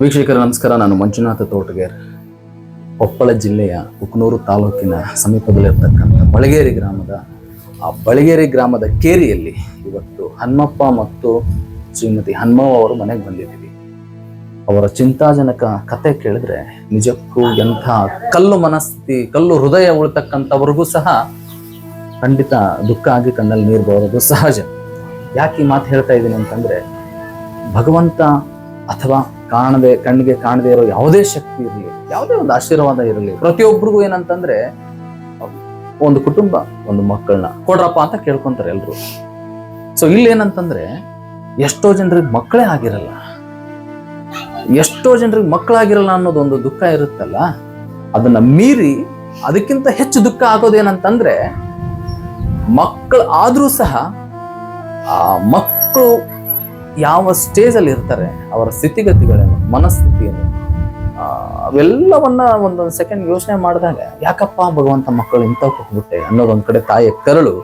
ವೀಕ್ಷಕರ, ನಮಸ್ಕಾರ. ನಾನು ಮಂಜುನಾಥ ತೋಟಗೇರ್. ಕೊಪ್ಪಳ ಜಿಲ್ಲೆಯ ಉಕ್ನೂರು ತಾಲೂಕಿನ ಸಮೀಪದಲ್ಲಿರ್ತಕ್ಕಂಥ ಬಳಗೇರಿ ಗ್ರಾಮದ, ಆ ಬಳಗೇರಿ ಗ್ರಾಮದ ಕೇರಿಯಲ್ಲಿ ಇವತ್ತು ಹನುಮಪ್ಪ ಮತ್ತು ಶ್ರೀಮತಿ ಹನುಮವ್ವ ಅವರು ಮನೆಗೆ ಬಂದಿದ್ದೀವಿ. ಅವರ ಚಿಂತಾಜನಕ ಕತೆ ಕೇಳಿದ್ರೆ ನಿಜಕ್ಕೂ ಎಂಥ ಕಲ್ಲು ಮನಸ್ಥಿತಿ ಕಲ್ಲು ಹೃದಯ ಉಳ್ತಕ್ಕಂಥವ್ರಿಗೂ ಸಹ ಖಂಡಿತ ದುಃಖ ಆಗಿ ಕಣ್ಣಲ್ಲಿ ನೀರು ಬರೋದು ಸಹಜ. ಯಾಕೆ ಈ ಮಾತು ಹೇಳ್ತಾ ಇದ್ದೀನಿ ಅಂತಂದ್ರೆ, ಭಗವಂತ ಅಥವಾ ಕಾಣದೆ, ಕಣ್ಣಿಗೆ ಕಾಣದೇ ಇರೋ ಯಾವುದೇ ಶಕ್ತಿ ಇರಲಿ, ಯಾವುದೇ ಒಂದು ಆಶೀರ್ವಾದ ಇರಲಿ ಪ್ರತಿಯೊಬ್ಬರಿಗೂ ಏನಂತಂದ್ರೆ ಒಂದು ಕುಟುಂಬ, ಒಂದು ಮಕ್ಕಳನ್ನ ಕೊಡ್ರಪ್ಪ ಅಂತ ಕೇಳ್ಕೊಂತಾರೆ ಎಲ್ರು. ಸೊ ಇಲ್ಲಿ ಏನಂತಂದ್ರೆ ಎಷ್ಟೋ ಜನರಿಗೆ ಮಕ್ಕಳೇ ಆಗಿರಲ್ಲ. ಎಷ್ಟೋ ಜನರಿಗೆ ಮಕ್ಕಳಾಗಿರಲ್ಲ ಅನ್ನೋದೊಂದು ದುಃಖ ಇರುತ್ತಲ್ಲ. ಅದನ್ನ ಮೀರಿ ಅದಕ್ಕಿಂತ ಹೆಚ್ಚು ದುಃಖ ಆಗೋದೇನಂತಂದ್ರೆ ಮಕ್ಕಳು ಆದ್ರೂ ಸಹ ಆ ಮಕ್ಕಳು ಯಾವ ಸ್ಟೇಜಲ್ಲಿ ಇರ್ತಾರೆ ಅವರ ಸ್ಥಿತಿಗತಿಗಳೇನು ಮನಸ್ಥಿತಿ ಏನು ಅವೆಲ್ಲವನ್ನ ಒಂದೊಂದು ಸೆಕೆಂಡ್ ಯೋಚನೆ ಮಾಡಿದಾಗ ಯಾಕಪ್ಪ ಭಗವಂತ ಮಕ್ಕಳು ಇಂಥ ಕೊಟ್ಬಿಟ್ಟೆ ಅನ್ನೋದೊಂದು ಕಡೆ ತಾಯಿಯ ಕರಳು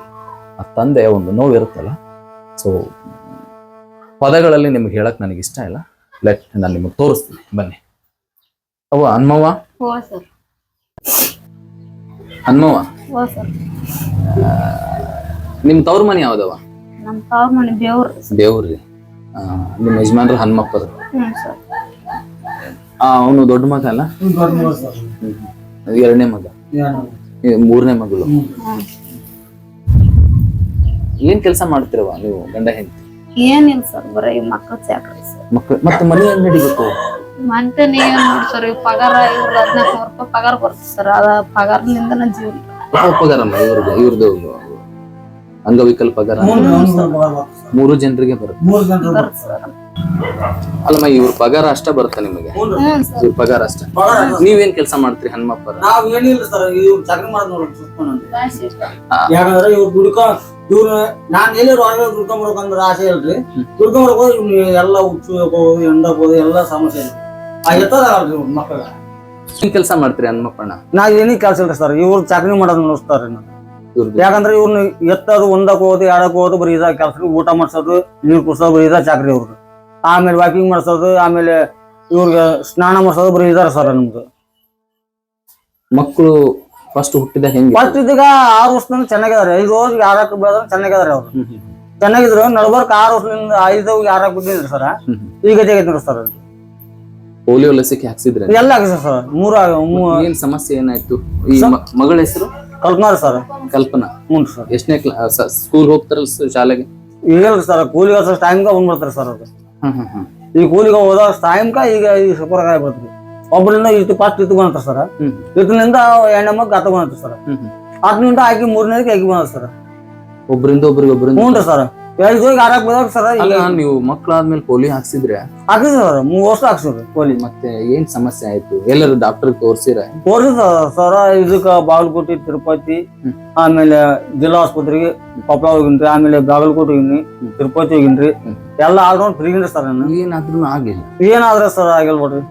ಆ ತಂದೆ ಒಂದು ನೋವು ಇರುತ್ತಲ್ಲ ಸೊ ಪದಗಳಲ್ಲಿ ನಿಮ್ಗೆ ಹೇಳಕ್ ನನಗೆ ಇಷ್ಟ ಇಲ್ಲ. ಲೆಟ್ ನಾನು ನಿಮಗೆ ತೋರಿಸ್ತೀನಿ. ಬನ್ನಿ. ಅವ ಅನ್ಮವ ಅನ್ಮವ ನಿಮ್ ತವ್ರ ಮನೆ ಯಾವ್ದವ ನಮ್ಮ ತವ್ರ ಮನೆ ಬೇವ್ರ ದೇವ್ರಿ. ನಿಮ್ಮ ಯಜಮಾನ್ರು ಹನುಮಪ್ಪರು. ಅವನು ದೊಡ್ಡ ಮಗ ಅಲ್ಲ. ಎರಡನೇ ಮಗ. ಮೂರನೇ ಮಗಳು. ಏನ್ ಕೆಲಸ ಮಾಡ್ತಿರವ ನೀವು ಗಂಡ ಹೆಂಡತಿ? ಏನಿಲ್ಲ ಸರ್. ಬರೀ ಮಕ್ಕಳು ಚಾಕ್ರಿ ಸರ್. ಮಕ್ಕಳು ಮತ್ತೆ ಮನೆ ಹೆಂಗ್ ನಡಿಬೇಕು? ಮತ್ತೆ ನೀವೇನ್ ನೋಡಿ ಸರ್? ಇವ್ ಪಗಾರ ಇವ್ರ ಹದಿನಾಲ್ಕು ರೂಪಾಯಿ ಪಗಾರ ಬರ್ತದೆ ಸರ್. ಅದ ಪಗಾರಲಿಂದನ ಜೀವನ. ಪಗಾರ ಪಗಾರಮ್ಮ ಇವ್ರದ್ದು ಇವ್ರದ್ದು ಅಂಗವಿಕಲ ಪಗಾರ ಮೂರು ಜನರಿಗೆ ಬರುತ್ತೆ. ಅಲ್ಲಮ್ಮ ಇವ್ರ ಪಗಾರ ಅಷ್ಟ ಬರುತ್ತೆ ನಿಮಗೆ? ಇವ್ರ ಪಗಾರ ಅಷ್ಟ. ನೀವೇನ್ ಕೆಲಸ ಮಾಡ್ತೀರಿ ಹನುಮಪ್ಪರ? ಏನಿಲ್ಲ ಸರ್ ಇವ್ರು ಚಕ್ರ ಮಾಡೋದ್ ನೋಡ್ರಿ ಸುಸ್ಕೊಂಡ್ ರಾಶಿ ಯಾಕಂದ್ರ ಇವ್ರು ದುಡ್ಕ ಇವ್ರ ನಾನ್ ಎಲ್ಲಿ ಆಸೆ ಇಲ್ರಿ. ಇವ್ನು ಎಲ್ಲ ಹುಚ್ಚು ಎಂಡ ಎಲ್ಲ ಸಮಸ್ಯೆ ಇಲ್ಲ ಆ ಎತ್ತದಾಗಲ್ರಿ ಇವ್ರ ಮಕ್ಕಳ. ಏನ್ ಕೆಲಸ ಮಾಡ್ತೀರಿ ಹನುಮಪ್ಪಣ್ಣ? ನಾ ಏನೇ ಕೆಲಸ ಇಲ್ಲ ಸರ್ ಇವ್ರು ಚಾಕ್ರಿ ಮಾಡೋದ್ ನೋಡ್ತಾರ್ರಿ ನಾನು ಯಾಕಂದ್ರೆ ಇವ್ರನ್ನ ಎತ್ತೋದು ಒಂದಕ್ಕೆ ಹೋಗೋದು ಎರಡಕ್ಕೆ ಹೋಗೋದು ಬರೀ ಇದಾಗ ಕೆಲಸ ಊಟ ಮಾಡ್ಸೋದು ನೀರು ಕುಡ್ಸೋದು ಬರೀ ಇದಾಗ ಚಾಕ್ರಿ ಇವ್ರದ್ದು ಆಮೇಲೆ ವಾಕಿಂಗ್ ಮಾಡ್ಸೋದು ಆಮೇಲೆ ಇವ್ರಿಗೆ ಸ್ನಾನ ಮಾಡ್ಸೋದು ಬರೀ ಇದಾರ ಸರ್ ನಮ್ದು. ಮಕ್ಕಳು ಫಸ್ಟ್ ಹುಟ್ಟಿದ ಹೆಂಗೆ? ಫಸ್ಟ್ ಇದೀಗ ಆರು ವರ್ಷದಿಂದ ಚೆನ್ನಾಗಿದ್ದಾರೆ ಐದು ವರ್ಷ ಆರಕ್ಕೆ ಬೆಳೆದ್ರೆ ಚೆನ್ನಾಗಿದ್ದಾರೆ ಅವ್ರು. ಚೆನ್ನಾಗಿದ್ರು ನಡ್ಬರ್ಕ್ ಆರು ವರ್ಷದಿಂದ ಐದು ಆರಕ್ಕೆ ಬಿದ್ದಿದ್ರು ಸರ್. ಈಗ ತೆಗೆದ್ರು ಸರ್ ಪೋಲಿಯೋ ಲಸಿಕೆ ಹಾಕ್ಸಿದ್ರೆ ಎಲ್ಲ ಹಾಕಿದ್ರು ಸರ್. ಮೂರು ಏನ್ ಸಮಸ್ಯೆ ಏನಾಯ್ತು? ಈ ಮಗಳ ಹೆಸರು? ಕಲ್ಪನಾರ ಸರ್. ಕಲ್ಪನಾ? ಹ್ಞೂ ಸರ್. ಎಷ್ಟನೇ ಕ್ಲಾಸ್ ಸ್ಕೂಲ್ ಹೋಗ್ತಾರಲ್ಲ ಸ- ಶಾಲೆಗೆ? ಈಗ ಸರ್ ಕೂಲಿಗೆ ಸರ್ ಟೈಮ್ಗೆ ಬಂದ್ಬಿಡ್ತಾರೆ ಸರ್ ಅದು ಈ ಕೂಲಿಗೆ ಹೋದ ಟೈಮ್ಗೆ ಈಗ ಈ ಸುಪರ್ ಆಗ್ಬಿಡ್ತಾರೆ ಒಬ್ಬರಿಂದ ಇತ್ತು ಫಸ್ಟ್ ಇತ್ತು ಬಂತ ಸರ್. ಇತ್ತಿನಿಂದ ಎಣ್ಣೆ ಗತ ಬಂತ ಸರ್. ಹತ್ತನಿಂದ ಆಕಿ ಮೂರನೇದಕ್ಕೆ ಆಕಿ ಬಂದ ಸರ್. ಒಬ್ರಿಂದ ಒಬ್ರಿಗೆ ಒಬ್ರಿಂದ ಹ್ಞೂ ರೀ ಸರ್. ಹೋಗಿ ಆರಾಕ್ ಬಂದಾಗ ಸರ್ ಅಲ್ಲ ನೀವು ಮಕ್ಕಳಾದ್ಮೇಲೆ ಪೋಲಿ ಹಾಕ್ಸಿದ್ರೆ? ಹಾಕಿದ್ರು ಸರ್ ಮೂರು ವರ್ಷ ಹಾಕ್ಸಿದ್ರು ಪೋಲಿ ಮತ್ತೆ ಏನ್ ಸಮಸ್ಯೆ ಆಯ್ತು? ಎಲ್ಲರೂ ಡಾಕ್ಟರ್ ತೋರ್ಸಿರ? ಸರ ಸರ್ ಇದಕ್ಕ ಬಾಗಲಕೋಟೆ ತಿರುಪತಿ ಆಮೇಲೆ ಜಿಲ್ಲಾ ಆಸ್ಪತ್ರೆಗೆ ಕೊಪ್ಪಳ ಹೋಗಿನ್ರಿ ಆಮೇಲೆ ಬಾಗಲಕೋಟೆ ಹೋಗಿನಿ. ತಿರುಪತಿ ಹೋಗಿನ್ರಿ. ಎಲ್ಲ ಆಲ್ರೌಂಡ್ ಫ್ರೀ ಸರ್ ನಾನು. ಏನಾದ್ರೂ ಆಗಿಲ್ಲ. ಏನಾದ್ರ ಸರ್ ಆಗಿಲ್ಲ ನೋಡ್ರಿ.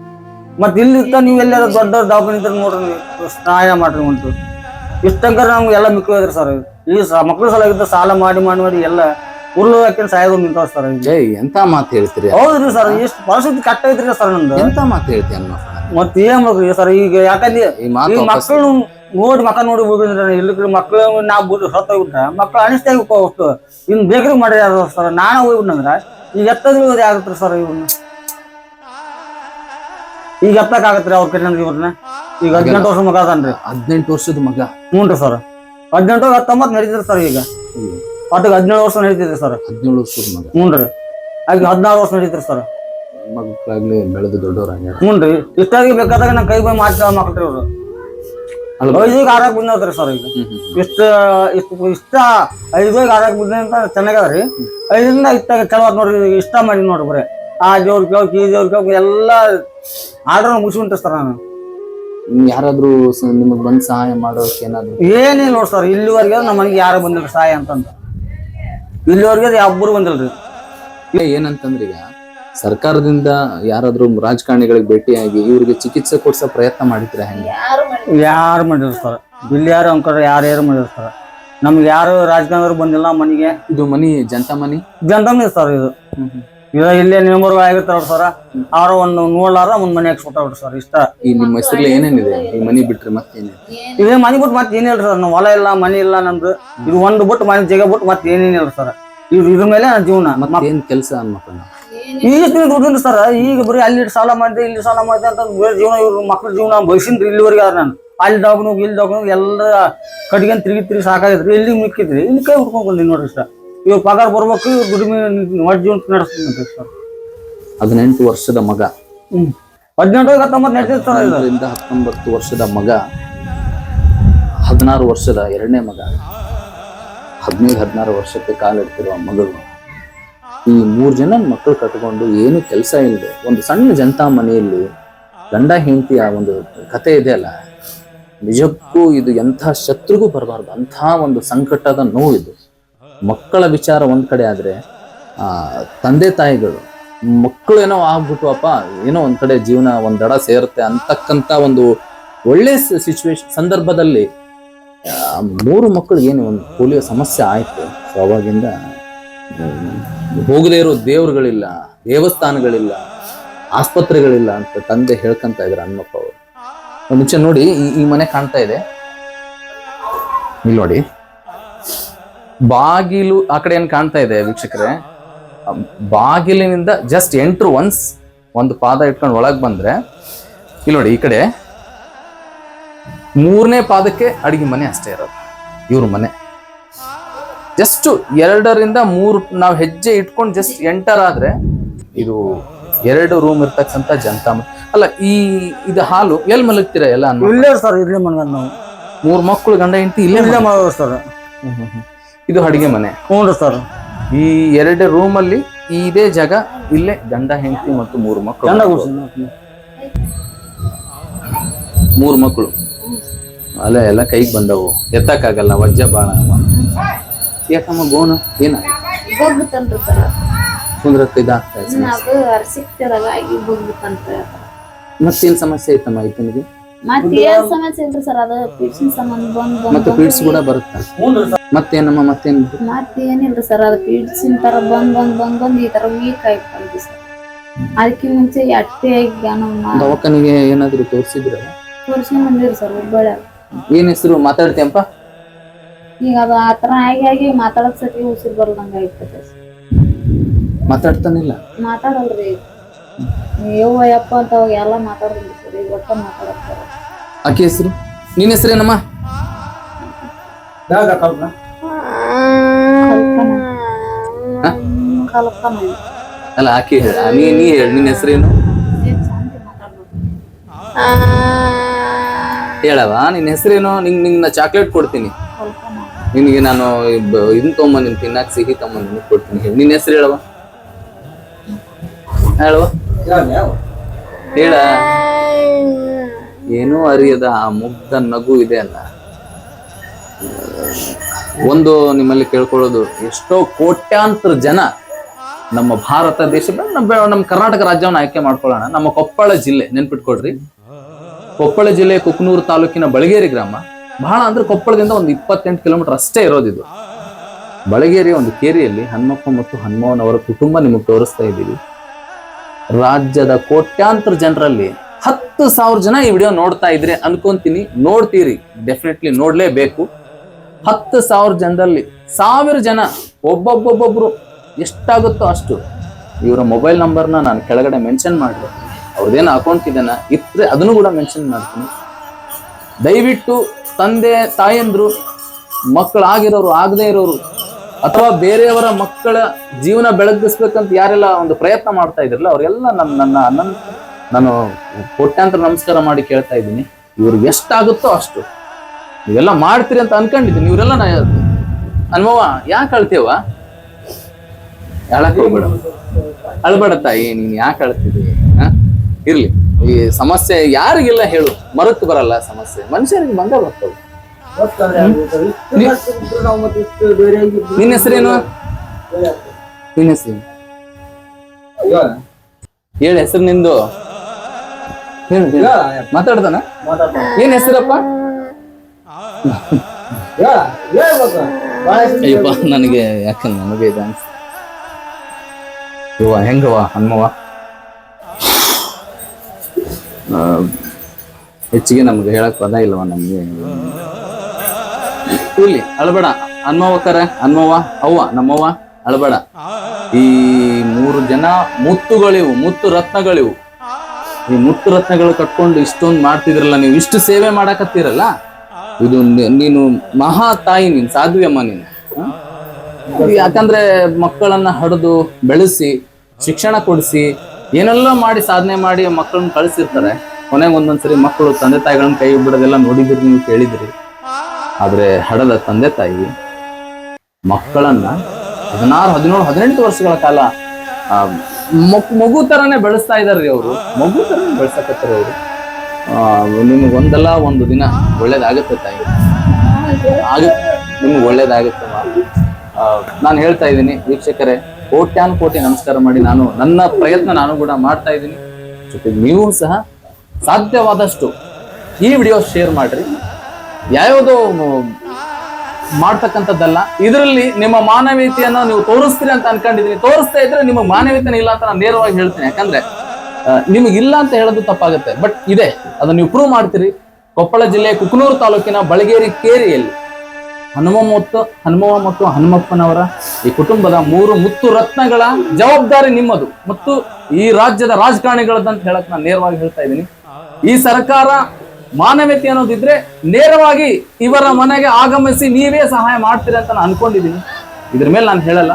ಮತ್ತೆ ಇಲ್ಲಿ ಇತ್ತ ನೀವು ಎಲ್ಲಾರ ದೊಡ್ಡ ಡಾಕ್ಟರ್ ಇದ್ರೆ ನೋಡ್ರಿ ಸ್ನಾಯ ಸಹಾಯ ಮಾಡ್ರಿ ಉಂಟು ಇಷ್ಟಂಗಾರ ನಮ್ಗೆ ಎಲ್ಲ ಮಿಕ್ಕ ಹೋದ್ರಿ ಸರ್. ಈ ಮಕ್ಳು ಸಲ ಸಾಲ ಮಾಡಿ ಮಾಡಿ ಮಾಡಿ ಎಲ್ಲ ಉರುಳು ಹಾಕಿ ಸಾಯೋದು ನಿಂತಾವ ಸರ್ ಈಗ. ಎಂತ ಮಾತು ಹೇಳ್ತೀರಿ? ಹೌದ್ರಿ ಸರ್ ಎಷ್ಟು ಪರಿಸ್ಥಿತಿ ಕಟ್ಟ ಐತ್ರಿ ಸರ್ ನಂದು. ಎಂತ ಮಾತು ಹೇಳ್ತಿ ಅನ್ನ ಮತ್ತೆ ಏನ್ ಮಾಡ್ರಿ ಸರ್ ಈಗ ಯಾಕಂದ್ರೆ ಈ ಮಾತು ವಾಪಸ್ ಮಕ್ಕಳು ನೋಡಿ ಮಕ್ಕ ನೋಡಿ ಹೋಗಿದ್ರೆ ಇಲ್ಲಿ ಮಕ್ಕಳು ನಾವು ಬಿಟ್ಟು ಸತ್ತೋಗ್ಬಿಟ್ರೆ ಮಕ್ಕಳು ಅನಿಸ್ತಾ ಹೋಗ್ತು ಇನ್ ಬೇಕ್ರಿ ಮಾಡಿ ಸರ್ ನಾನು ಹೋಗ್ಬಿಟ್ನಂದ್ರ ಈಗ ಎತ್ತದ ಆಗತ್ರಿ ಸರ್ ಇವ್ರನ್ನ ಈಗ ಎತ್ತಕ್ಕಾಗತ್ರಿ ಅವ್ರ ಕಡೆ ಇವ್ರನ್ನ ಈಗ ಹದಿನೆಂಟು ವರ್ಷ ಮಗ ಅದನ್ರಿ. ಹದಿನೆಂಟು ವರ್ಷದ ಮಗ. ಹ್ಞೂ ಸರ್. ಹದಿನೆಂಟು ಹತ್ತೊಂಬತ್ತು ನಡೀತಾರೆ ಸರ್ ಈಗ. ಒಟ್ಟಿಗೆ ಹದಿನೇಳು ವರ್ಷ ನಡೀತಿದ್ರಿ ಸರ್. ಹದಿನೇಳು ವರ್ಷ ಮಗ ಹ್ಞೂ ರೀ. ಆಗ ಹದಿನಾರು ವರ್ಷ ನಡೀತಿರಿ ಸರ್. ಮಕ್ಕಳಾಗ್ಲಿ ಬೆಳೆದು ಹಂಗೆ ಹ್ಞೂ ರೀ. ಇಷ್ಟಾಗಿ ಬೇಕಾದಾಗ ನಾ ಕೈ ಬೈ ಮಾಡ್ತಾ ಮಕ್ಕಳ್ರಿ ಇವ್ರು. ಅಲ್ವಾ? ಐದಿಗೆ ಆರಾಕ್ ಬಂದವ್ರಿ ಸರ್ ಈಗ. ಇಷ್ಟ ಇಷ್ಟ ಇಷ್ಟ ಐದೋಗಿ ಆರಾಕ್ ಬಂದ ಅಂತ ಚೆನ್ನಾಗದ್ರಿ ಐದರಿಂದ ಇಷ್ಟಾಗ ಚಲೋ ಆತ್ ನೋಡ್ರಿ ಇಷ್ಟ ಮಾಡಿ ನೋಡ್ರಿ ಬರೀ. ಆ ದೇವ್ರ ಕೇಳಕ್ ಈ ದೇವ್ರ ಕೇಳಕ್ ಎಲ್ಲ ಆರ್ಡರ್ ಮುಗಿಸ್ಕೊಂಡ್ರಿ ಸರ್ ನಾನು. ಯಾರಾದರೂ ನಿಮಗ್ ಬಂದ್ ಸಹಾಯ ಮಾಡೋಕೆ ಏನಾದ್ರು? ಏನಿಲ್ಲ ನೋಡಿ ಸರ್ ಇಲ್ಲಿವರೆಗೆ ನಮ್ಮ ಮನೆಗೆ ಯಾರು ಬಂದಿಲ್ಲ ಸಹಾಯ ಅಂತಂದ. ಇಲ್ಲಿವರೆಗೆ ಒಬ್ಬರು ಬಂದಿಲ್ರಿ? ಇಲ್ಲ ಏನಂತಂದ್ರೆ ಈಗ ಸರ್ಕಾರದಿಂದ ಯಾರಾದ್ರೂ ರಾಜಕಾರಣಿಗಳಿಗೆ ಭೇಟಿಯಾಗಿ ಇವ್ರಿಗೆ ಚಿಕಿತ್ಸೆ ಕೊಡ್ಸೋ ಪ್ರಯತ್ನ ಮಾಡಿದ್ರ ಹೆಂಗೆ? ಯಾರು ಮಾಡಿರ್ತಾರೆ? ಇಲ್ಲಿ ಯಾರು ಅಂಕರ್ ಯಾರು ಯಾರು ಮಾಡಿರ್ತಾರೆ? ನಮ್ಗೆ ಯಾರು ರಾಜಕಾರಣದವ್ರು ಬಂದಿಲ್ಲ ಮನೆಗೆ. ಇದು ಮನಿ ಜನತಾ ಮನಿ? ಜನತಾನೇ ಸರ್ ಇದು. ಈಗ ಇಲ್ಲೇ ನಿಮ್ಮೂರ್ಗ ಆಗಿರ್ತಾರ ಸರ್. ಅವ್ರ ಒಂದು ನೋಡ್ಲಾರ ಒಂದ್ ಮನೆ ಹಾಕ್ಸ್ಬಿಟ್ಟಾರ ಸರ್ ಇಷ್ಟ. ಈ ನಿಮ್ಮ ಹೆಸರಲ್ಲಿ ಏನೇನಿದೆ? ಈ ಮನಿ ಬಿಟ್ರೆ ಮತ್ತೇನಿದೆ ಇದೇ ಮನಿ ಬಿಟ್ಟು ಮತ್ತೆ ಏನಿಲ್ಲ ಸರ್ ನಮ್ಮ ಹೊಲ ಇಲ್ಲ ಮನಿ ಇಲ್ಲ ನಮ್ದು. ಇದು ಒಂದು ಬಿಟ್ಟು ಮನೆ ಜಗ ಬಿಟ್ಟು ಮತ್ತೆ ಏನೇನಿಲ್ಲ ಸರ್. ಇದು ಇದ್ರ ಮೇಲೆ ನನ್ನ ಜೀವನ. ಮತ್ತೇನ್ ಕೆಲಸ ಅನ್ಮಕ್ಕಳ ಈಗ ದುಡ್ಡಿನ ಸರ್. ಈಗ ಬರೀ ಅಲ್ಲಿ ಸಾಲ ಮಾಡಿದೆ ಇಲ್ಲಿ ಸಾಲ ಮಾಡಿದೆ ಅಂತ ಬೇರೆ ಜೀವನ ಇವ್ರ ಮಕ್ಳ ಜೀವನ ಬಯಸಿನ್ರಿ ಇಲ್ಲಿವರೆಗೆ ಆದ್ರೆ ನಾನು. ಅಲ್ಲಿ ಹೋಗಿ ಇಲ್ಲಿ ಹೋಗಿ ಎಲ್ಲ ಕಟ್ಗೆ ತಿರುಗಿ ತಿರುಗಿ ಸಾಕಾಗಿದ್ರಿ ಇಲ್ಲಿ ಮಿಕ್ಕಿದ್ರಿ? ಇಲ್ಲಿ ಕೈ ಹುಡ್ಕೊಂಡ್ ಬಂದಿನಿ ನೋಡ್ರಿ ಸರ್ ಇವ್ರ ಪಗಾರ ಬರ್ಬೇಕು ಇವ್ರ ದುಡಿಮೆ ಒಟ್ಟು ಜೀವನ ನಡೆಸ್ತೀನಿ ಸರ್. ಹದಿನೆಂಟು ವರ್ಷದ ಮಗ. ಹ್ಞೂ ಹದಿನೆಂಟು ಹತ್ತೊಂಬತ್ತು ಹದಿನೆಂಟರಿಂದ ಹತ್ತೊಂಬತ್ತು ವರ್ಷದ ಮಗ. ಹದಿನಾರು ವರ್ಷದ ಎರಡನೇ ಮಗ. ಹದಿನೈದು ಹದಿನಾರು ವರ್ಷಕ್ಕೆ ಕಾಲಿಡ್ತಿರುವ ಮಗಳು. ಈ ಮೂರು ಜನ ಮಕ್ಕಳು ಕಟ್ಕೊಂಡು ಏನು ಕೆಲಸ ಇಲ್ಲದೆ ಒಂದು ಸಣ್ಣ ಜನತಾ ಮನೆಯಲ್ಲಿ ಗಂಡ ಹೆಂಡತಿಯ ಒಂದು ಕತೆ ಇದೆಯಲ್ಲ ನಿಜಕ್ಕೂ ಇದು ಎಂಥ ಶತ್ರುಗೂ ಬರಬಾರ್ದು. ಅಂಥ ಒಂದು ಸಂಕಟದ ನೋವು ಇದು ಮಕ್ಕಳ ವಿಚಾರ ಒಂದು ಕಡೆ ಆದರೆ ತಂದೆ ತಾಯಿಗಳು, ಮಕ್ಕಳು ಏನೋ ಆಗ್ಬಿಟ್ವಪ್ಪ ಏನೋ ಒಂದು ಕಡೆ ಜೀವನ ಒಂದು ದಡ ಸೇರುತ್ತೆ ಅಂತಕ್ಕಂಥ ಒಂದು ಒಳ್ಳೆ ಸಿಚುವೇಶನ್ ಸಂದರ್ಭದಲ್ಲಿ ಮೂರು ಮಕ್ಕಳು ಏನು ಒಂದು ಪೋಲಿಯೋ ಸಮಸ್ಯೆ ಆಯಿತು. ಸೊ ಅವಾಗಿಂದ ಹೋಗದೇ ಇರೋ ದೇವ್ರುಗಳಿಲ್ಲ, ದೇವಸ್ಥಾನಗಳಿಲ್ಲ, ಆಸ್ಪತ್ರೆಗಳಿಲ್ಲ ಅಂತ ತಂದೆ ಹೇಳ್ಕೊಂತ ಇದ್ರು ಹನುಮಪ್ಪ ಅವರು. ಮುಂಚೆ ನೋಡಿ ಈ ಮನೆ ಕಾಣ್ತಾ ಇದೆ. ಇಲ್ಲಿ ನೋಡಿ. ಬಾಗಿಲು ಆ ಕಡೆ ಏನ್ ಕಾಣ್ತಾ ಇದೆ ವೀಕ್ಷಕರೇ? ಬಾಗಿಲಿನಿಂದ ಜಸ್ಟ್ ಎಂಟ್ರು ಒನ್ಸ್ ಒಂದು ಪಾದ ಇಟ್ಕೊಂಡು ಒಳಗೆ ಬಂದ್ರೆ ಇಲ್ಲಿ ನೋಡಿ ಈ ಕಡೆ ಮೂರನೇ ಪಾದಕ್ಕೆ ಅಡಿಗೆ ಮನೆ ಅಷ್ಟೇ ಇರೋದು ಇವ್ರ ಮನೆ. ಜಸ್ಟ್ ಎರಡರಿಂದ ಮೂರು ನಾವು ಹೆಜ್ಜೆ ಇಟ್ಕೊಂಡು ಜಸ್ಟ್ ಎಂಟರ್ ಆದ್ರೆ ಇದು ಎರಡು ರೂಮ್ ಇರ್ತಕ್ಕಂಥ ಜನತಾ ಅಲ್ಲ ಈ ಇದು ಹಾಲು ಎಲ್ಲಿ ಮಲಗ್ತೀರಾ ಎಲ್ಲ ಇಲ್ಲೇ ಸರ್ ಇಲ್ಲೇ ಮನ್ಗಂಡ್ ನಾವು. ಮೂರು ಮಕ್ಕಳು ಗಂಡ ಹೆಂಡತಿ ಇಲ್ಲೇ ಇಲ್ಲೇ ಮಾಡೋದು ಸರ್. ಹ್ಮ್ ಹ್ಮ್ ಹ್ಮ್. ಇದು ಅಡಿಗೆ ಮನೆ. ಹ್ಞೂ ರೀ ಸರ್. ಈ ಎರಡು ರೂಮ್ ಅಲ್ಲಿ ಇದೇ ಜಾಗ ಇಲ್ಲೇ ಗಂಡ ಹೆಂಡತಿ ಮತ್ತು ಮೂರು ಮಕ್ಕಳು. ಮೂರು ಮಕ್ಕಳು. ಅಲ್ಲ ಎಲ್ಲ ಕೈಗೆ ಬಂದವು. ಎತ್ತಕ್ಕಾಗಲ್ಲ ವಜ್ಜ ಬಾಳ. ಯಾಕಮ್ಮ ಗೋನು ಏನ? ಕುಂದ್ರಕ್ಕೆ ಇದಾಗ್ತಾ ಮತ್ತೇನ್ ಸಮಸ್ಯೆ ಐತಮ್ಮ ಈತನಿಗೆ ಮತ್ತೆ ಏನ್ ಸಮಸ್ಯೆ ಇಲ್ರಿ ಸರ್ ಅದು? ಪಿಡ್ಸಿನ ಸಂಬಂಧ ಬಂದ್ ಮತ್ತೆ ಪೀಡ್ಸ್ ಕೂಡ ಬರುತ್ತಾ? ಮತ್ತೇನಮ್ಮ ಮತ್ತೇನ್ ಮತ್ತೆ ಏನಿಲ್ರಿ ಸರ್ ಅದು ಪಿಡ್ಸಿನ ತರ ಬಂದ್ ಬಂದ್ ಬಂದ್ ಬಂದ್ ಈ ತರ ವೀಕ್ ಆಯ್ತು ಸರ್. ಅದಕ್ಕೆ ಮುಂಚೆ ಅಟ್ಟೆ ಜ್ಞಾನ ದವಾಖಾನಿಗೆ ಏನಾದ್ರು ತೋರಿಸಿದ್ರ? ತೋರಿಸಿ ಬಂದಿರಿ ಸರ್ ಹುಬ್ಬಳ್ಳಿ. ಏನ್ ಹೆಸರು ಮಾತಾಡ್ತೀಯಪ್ಪ? ಈಗ ಅದು ಆ ತರ ಆಗಿ ಆಗಿ ಮಾತಾಡಕ್ ಸತಿ ಉಸಿರು ಬರ್ದಂಗ ಆಯ್ತದೆ ಮಾತಾಡ್ತಾನಿಲ್ಲ? ಮಾತಾಡಲ್ರಿ. ಯವ್ವ ಯಪ್ಪ ಅಂತ ಅವಾಗ ಎಲ್ಲ ಮಾತಾಡಲ್ರಿ ಸರ್ ಈಗ ಒಟ್ಟ ಮಾತಾಡಕ್ತಾರ ಆಕೆ ಹೆಸರು? ನಿನ್ನ ಹೆಸರೇನಮ್ಮ? ಯಾವ್ದು ಕಲ್ಪನಾ. ಅಲ್ಲ ಆಕೆ ಹೇಳ. ನೀ ನೀ ಹೇಳ ನಿನ್ನ ಹೆಸರೇನು? ಹೇಳವ ನಿನ್ನ ಹೆಸರೇನು? ನಿಂಗೆ ನಿಂಗೆ ನಾ ಚಾಕ್ಲೇಟ್ ಕೊಡ್ತೀನಿ. ಕಲ್ಪನಾ ನಿನಗೆ ನಾನು ಇನ್ ತೊಂಬ ತೊಗೊಂಬಂದಿನಿ ತಿನ್ನಾಕ ಸಿಹಿ ತೊಗೊಂಬಂದಿನಿ ಕೊಡ್ತೀನಿ. ಹೇಳಿ ನಿನ್ನ ಹೆಸರು ಹೇಳವ ಹೇಳವ ಹೇಳ. ಏನೂ ಅರಿಯದ ಆ ಮುಗ್ಧ ನಗು ಇದೆ ಅಲ್ಲ. ಒಂದು ನಿಮ್ಮಲ್ಲಿ ಕೇಳ್ಕೊಳ್ಳೋದು, ಎಷ್ಟೋ ಕೋಟ್ಯಾಂತರ ಜನ ನಮ್ಮ ಭಾರತ ದೇಶ ನಮ್ಮ ಕರ್ನಾಟಕ ರಾಜ್ಯವನ್ನು ಆಯ್ಕೆ ಮಾಡ್ಕೊಳ್ಳೋಣ. ನಮ್ಮ ಕೊಪ್ಪಳ ಜಿಲ್ಲೆ, ನೆನ್ಪಿಟ್ಕೊಳ್ರಿ. ಕೊಪ್ಪಳ ಜಿಲ್ಲೆ ಕುಕ್ನೂರು ತಾಲೂಕಿನ ಬಳಗೇರಿ ಗ್ರಾಮ. ಬಹಳ ಅಂದ್ರೆ ಕೊಪ್ಪಳದಿಂದ ಒಂದು ಇಪ್ಪತ್ತೆಂಟು ಕಿಲೋಮೀಟರ್ ಅಷ್ಟೇ ಇರೋದಿದು. ಬಳಗೇರಿ ಒಂದು ಕೇರಿಯಲ್ಲಿ ಹನುಮಪ್ಪ ಮತ್ತು ಹನುಮವನವರ ಕುಟುಂಬ ನಿಮಗೆ ತೋರಿಸ್ತಾ ಇದ್ದೀವಿ. ರಾಜ್ಯದ ಕೋಟ್ಯಾಂತರ ಜನರಲ್ಲಿ ಹತ್ತು ಸಾವಿರ ಜನ ಈ ವಿಡಿಯೋ ನೋಡ್ತಾ ಇದ್ರೆ ಅನ್ಕೊಂತೀನಿ, ನೋಡ್ತೀರಿ ಡೆಫಿನೆಟ್ಲಿ ನೋಡ್ಲೇಬೇಕು. ಹತ್ತು ಸಾವಿರ ಜನರಲ್ಲಿ ಸಾವಿರ ಜನ ಒಬ್ಬೊಬ್ಬೊಬ್ಬೊಬ್ರು ಎಷ್ಟಾಗುತ್ತೋ ಅಷ್ಟು. ಇವರ ಮೊಬೈಲ್ ನಂಬರ್ನ ನಾನು ಕೆಳಗಡೆ ಮೆನ್ಷನ್ ಮಾಡಿದೆ. ಅವ್ರದ್ದೇನು ಅಕೌಂಟ್ ಇದೆನ ಇದ್ರೆ ಅದನ್ನು ಕೂಡ ಮೆನ್ಷನ್ ಮಾಡ್ತೀನಿ. ದಯವಿಟ್ಟು ತಂದೆ, ತಾಯಂದ್ರು, ಮಕ್ಕಳಾಗಿರೋರು, ಆಗದೇ ಇರೋರು, ಅಥವಾ ಬೇರೆಯವರ ಮಕ್ಕಳ ಜೀವನ ಬೆಳಗಿಸ್ಬೇಕಂತ ಯಾರೆಲ್ಲ ಒಂದು ಪ್ರಯತ್ನ ಮಾಡ್ತಾ ಇದ್ರಲ್ಲ, ಅವರೆಲ್ಲ ನನ್ನ ನನ್ನ ನನ್ನ ನಾನು ಕೋಟ್ಯಾಂತರ ನಮಸ್ಕಾರ ಮಾಡಿ ಕೇಳ್ತಾ ಇದ್ದೀನಿ. ಇವ್ರಿಗೆ ಎಷ್ಟಾಗುತ್ತೋ ಅಷ್ಟು. ನೀವೆಲ್ಲ ಮಾಡ್ತೀರಿ ಅಂತ ಅನ್ಕೊಂಡಿದ್ದೀನಿ. ಇವರೆಲ್ಲ ನಾ ಅನುಭವ ಯಾಕೆ ಅಳ್ತೇವ? ಹೇಳಕ್ ಹೋಗ್ಬೇಡ ಅಳ್ಬೇಡ ತಾಯಿ ನೀನ್ ಯಾಕೆ ಅಳ್ತಿದ್ದಿ ಹ? ಇರ್ಲಿ. ಈ ಸಮಸ್ಯೆ ಯಾರಿಗೆಲ್ಲ ಹೇಳು. ಮರಕ್ ಬರಲ್ಲ ಸಮಸ್ಯೆ. ಮನುಷ್ಯರಿಗೆ ಬಂದ ಬರ್ತವೆ ನಿನ್ನ ಹೆಸರೇನು? ನಿನ್ನ ಹೆಸರೇನು? ಹೇಳ ಹೆಸರು ನಿಂದು. ಹೇಳು. ಮಾತಾಡ್ತಾನ? ಏನ್ ಹೆಸರಪ್ಪ? ಅಯ್ಯಪ್ಪ ನನಗೆ ಯಾಕೆ ನನಗೆ ಇದು ಅನ್ಸ್ ಇವ ಹೆಂಗವ ಹನುಮವ ಹೆಚ್ಚಿಗೆ ನಮ್ಗೆ ಹೇಳಕ್ ಪದ ಇಲ್ವ ನಮ್ಗೆ? ಇಲ್ಲಿ ಅಳಬೇಡ. ಅನ್ಮವಕ್ಕರ ಅನ್ಮವ ಅವ್ವ ನಮ್ಮವ್ವ ಅಳಬೇಡ. ಈ ಮೂರು ಜನ ಮುತ್ತುಗಳಿವು ಮುತ್ತು ರತ್ನಗಳಿವು. ಈ ಮುತ್ತು ರತ್ನಗಳು ಕಟ್ಕೊಂಡು ಇಷ್ಟೊಂದು ಮಾಡ್ತಿದ್ರಲ್ಲ, ನೀವು ಇಷ್ಟು ಸೇವೆ ಮಾಡಕತ್ತೀರಲ್ಲ? ಇದು ನೀನು ಮಹಾ ತಾಯಿ ನೀನು, ಸಾಧ್ವಿಯಮ್ಮ ನೀನು. ಯಾಕಂದ್ರೆ ಮಕ್ಕಳನ್ನ ಹಡಿದು ಬೆಳೆಸಿ, ಶಿಕ್ಷಣ ಕೊಡಿಸಿ, ಏನೆಲ್ಲ ಮಾಡಿ ಸಾಧನೆ ಮಾಡಿ ಮಕ್ಕಳನ್ನ ಕಳಿಸಿರ್ತಾರೆ. ಕೊನೆಗೆ ಒಂದೊಂದ್ಸರಿ ಮಕ್ಕಳು ತಂದೆ ತಾಯಿಗಳನ್ನ ಕೈ ಬಿಡೋದೆಲ್ಲ ನೋಡಿದ್ರಿ ನೀವು ಕೇಳಿದ್ರಿ. ಆದ್ರೆ ಹಡದ ತಂದೆ ತಾಯಿ ಮಕ್ಕಳನ್ನ ಹದಿನಾರು, ಹದಿನೇಳು, ಹದಿನೆಂಟು ವರ್ಷಗಳ ಕಾಲ ಮಗು ತರನೇ ಬೆಳೆಸ್ತಾ ಇದಾರ್ರಿ ಅವರು. ಮಗು ತರನೇ ಬೆಳೆಸಕತ್ತಾರ ಅವರು. ನಿಮ್ಗೆ ಒಂದಲ್ಲ, ಒಂದು ದಿನ ಒಳ್ಳೇದಾಗುತ್ತೆ ತಾಯಿ. ನಿಮ್ಗೆ ಒಳ್ಳೇದಾಗುತ್ತೆ ನಾನು ಹೇಳ್ತಾ ಇದ್ದೀನಿ, ವೀಕ್ಷಕರೇ, ಕೋಟ್ಯಾನ್ ಕೋಟಿ ನಮಸ್ಕಾರ ಮಾಡಿ ನಾನು ನನ್ನ ಪ್ರಯತ್ನ ನಾನು ಕೂಡ ಮಾಡ್ತಾ ಇದ್ದೀನಿ. ಜೊತೆಗೆ ನೀವು ಸಹ ಸಾಧ್ಯವಾದಷ್ಟು ಈ ವಿಡಿಯೋ ಶೇರ್ ಮಾಡಿರಿ. ಯಾವ್ಯಾವುದೋ ಮಾಡ್ತಕ್ಕಂಥದ್ದಲ್ಲ. ಇದರಲ್ಲಿ ನಿಮ್ಮ ಮಾನವೀಯತೆಯನ್ನು ನೀವು ತೋರಿಸ್ತೀರಿ ಅಂತ ಅನ್ಕೊಂಡಿದ್ದೀನಿ. ತೋರಿಸ್ತಾ ಇದ್ರೆ ನಿಮ್ಮ ಮಾನವೀಯತೆ ಇಲ್ಲ ಅಂತ ನಾನು ನೇರವಾಗಿ ಹೇಳ್ತೀನಿ. ಯಾಕಂದ್ರೆ ನಿಮಗೆ ಇಲ್ಲ ಅಂತ ಹೇಳೋದು ತಪ್ಪಾಗುತ್ತೆ. ಬಟ್ ಇದೆ. ಅದನ್ನ ನೀವು ಪ್ರೂವ್ ಮಾಡ್ತೀರಿ. ಕೊಪ್ಪಳ ಜಿಲ್ಲೆಯ ಕುಕನೂರು ತಾಲೂಕಿನ ಬಳಗೇರಿ ಕೇರಿಯಲ್ಲಿ ಹನುಮ ಮತ್ತು ಹನುಮ ಮತ್ತು ಹನುಮಪ್ಪನವರ ಈ ಕುಟುಂಬದ ಮೂರು ಮುತ್ತು ರತ್ನಗಳ ಜವಾಬ್ದಾರಿ ನಿಮ್ಮದು. ಮತ್ತು ಈ ರಾಜ್ಯದ ರಾಜಕಾರಣಿಗಳದಂತ ಹೇಳಕ್ ನಾನು ನೇರವಾಗಿ ಹೇಳ್ತಾ ಇದ್ದೀನಿ. ಈ ಸರ್ಕಾರ ಮಾನವೀಯತೆ ಅನ್ನೋದಿದ್ರೆ ನೇರವಾಗಿ ಇವರ ಮನೆಗೆ ಆಗಮಿಸಿ ನೀವೇ ಸಹಾಯ ಮಾಡ್ತೀರಾ ಅಂತ ನಾನು ಅನ್ಕೊಂಡಿದ್ದೀನಿ. ಇದ್ರ ಮೇಲೆ ನಾನು ಹೇಳಲ್ಲ.